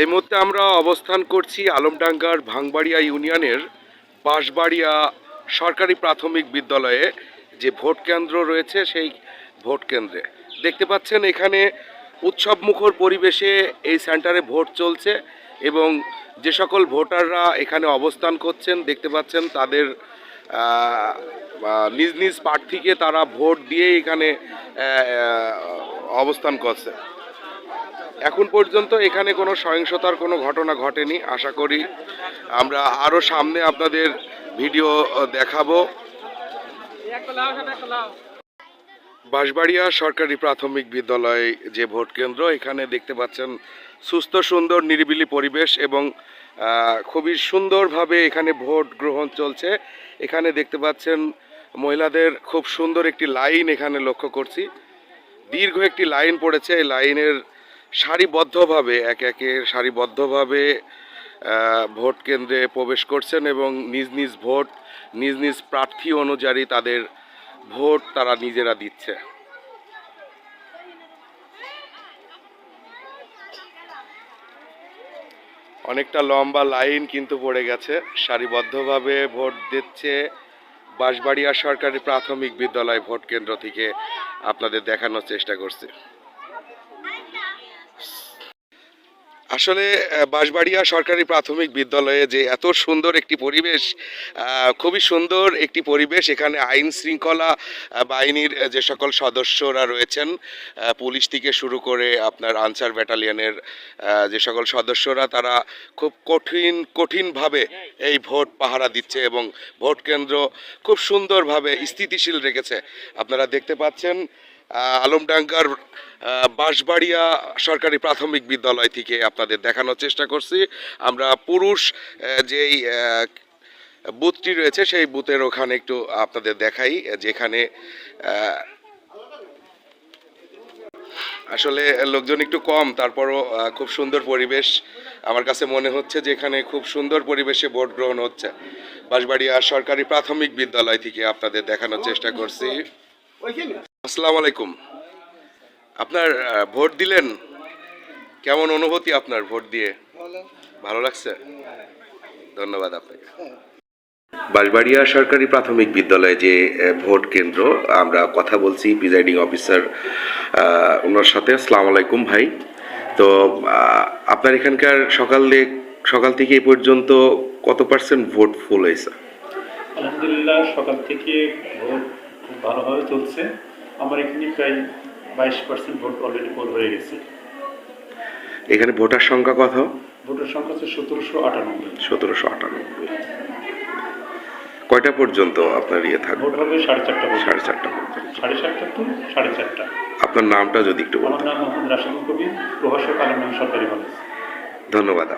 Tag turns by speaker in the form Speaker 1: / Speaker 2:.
Speaker 1: এই মুহূর্তে আমরা অবস্থান করছি আলমডাঙ্গার ভাঙবাড়িয়া ইউনিয়নের বাঁশবাড়িয়া সরকারি প্রাথমিক বিদ্যালয়ে যে ভোট কেন্দ্র রয়েছে সেই ভোট কেন্দ্রে। দেখতে পাচ্ছেন এখানে উৎসবমুখর পরিবেশে এই সেন্টারে ভোট চলছে এবং যে সকল ভোটাররা এখানে অবস্থান করছেন, দেখতে পাচ্ছেন তাদের নিজ নিজ প্রার্থীকে তারা ভোট দিয়ে এখানে অবস্থান করছে। এখন পর্যন্ত এখানে কোনো সহিংসতার কোনো ঘটনা ঘটেনি। আশা করি আমরা আরও সামনে আপনাদের ভিডিও দেখাবো। বাঁশবাড়িয়া সরকারি প্রাথমিক বিদ্যালয় যে ভোট কেন্দ্র, এখানে দেখতে পাচ্ছেন সুস্থ, সুন্দর, নিরিবিলি পরিবেশ এবং খুবই সুন্দরভাবে এখানে ভোট গ্রহণ চলছে। এখানে দেখতে পাচ্ছেন মহিলাদের খুব সুন্দর একটি লাইন এখানে লক্ষ্য করছি। দীর্ঘ একটি লাইন পড়েছে। এই লাইনের সারিবদ্ধভাবে, এক একে সারিবদ্ধভাবে ভোট কেন্দ্রে প্রবেশ করছেন এবং নিজ নিজ ভোট, নিজ নিজ প্রার্থী অনুযায়ী তাদের ভোট তারা নিজেরা দিচ্ছে। অনেকটা লম্বা লাইন কিন্তু পড়ে গেছে। সারিবদ্ধভাবে ভোট দিচ্ছে বাঁশবাড়িয়া সরকারি প্রাথমিক বিদ্যালয় ভোট কেন্দ্র থেকে। আপনাদের দেখানোর চেষ্টা করছি। আসলে বাঁশবাড়িয়া সরকারি প্রাথমিক বিদ্যালয়ে যে এত সুন্দর একটি পরিবেশ খুবই সুন্দর একটি পরিবেশ, এখানে আইন শৃঙ্খলা বাহিনীর যে সকল সদস্যরা রয়েছেন পুলিশ থেকে শুরু করে আপনার আনসার ব্যাটালিয়নের যে সকল সদস্যরা, তারা খুব কঠিন, কঠিনভাবে এই ভোট পাহারা দিচ্ছে এবং ভোট কেন্দ্র খুব সুন্দরভাবে স্থিতিশীল রেখেছে। আপনারা দেখতে পাচ্ছেন আলমডাঙ্গার বাঁশবাড়িয়া সরকারি প্রাথমিক বিদ্যালয় থেকে আপনাদের দেখানোর চেষ্টা করছি। আমরা পুরুষ যেই বুথটি রয়েছে সেই বুথের ওখানে একটু আপনাদের দেখাই, যেখানে আসলে লোকজন একটু কম, তারপরও খুব সুন্দর পরিবেশ। আমার কাছে মনে হচ্ছে যে এখানে খুব সুন্দর পরিবেশে ভোট গ্রহণ হচ্ছে। বাঁশবাড়িয়া সরকারি প্রাথমিক বিদ্যালয় থেকে আপনাদের দেখানোর চেষ্টা করছি। আসসালামু আলাইকুম। আপনার ভোট দিলেন কেমন অনুভূতি আপনার ভোট দিয়ে? ভালো। লাগছে? ধন্যবাদ আপনাকে। বাঁশবাড়িয়া সরকারি প্রাথমিক বিদ্যালয়ে যে ভোট কেন্দ্র আমরা কথা বলছি প্রিজাইডিং অফিসার ওনার সাথে। আসসালামু আলাইকুম ভাই। তো আপনার এখানকার সকাল সকাল থেকে এই পর্যন্ত কত পার্সেন্ট ভোট ফুল হয়েছে?
Speaker 2: আলহামদুলিল্লাহ সকাল থেকে ভোট খুব ভালোভাবে চলছে। আমার এখানে প্রায় বাইশ পার্সেন্ট ভোট অলরেডি পোল হয়ে গেছে।
Speaker 1: এখানে ভোটার সংখ্যা কত?
Speaker 2: ভোটার সংখ্যা হচ্ছে সতেরোশো আটানব্বই।
Speaker 1: সতেরোশো আটানব্বই। কয়টা পর্যন্ত আপনার ইয়ে থাকবে?
Speaker 2: ভোট হবে সাড়ে চারটা
Speaker 1: সাড়ে চারটা পর্যন্ত।
Speaker 2: সাড়ে চারটা টু সাড়ে চারটা।
Speaker 1: আপনার নামটা যদি একটু
Speaker 2: আমার নাম মোহাম্মদ রাশিদুল কবির প্রভাষক আলম সরকারি কলেজ।
Speaker 1: ধন্যবাদ।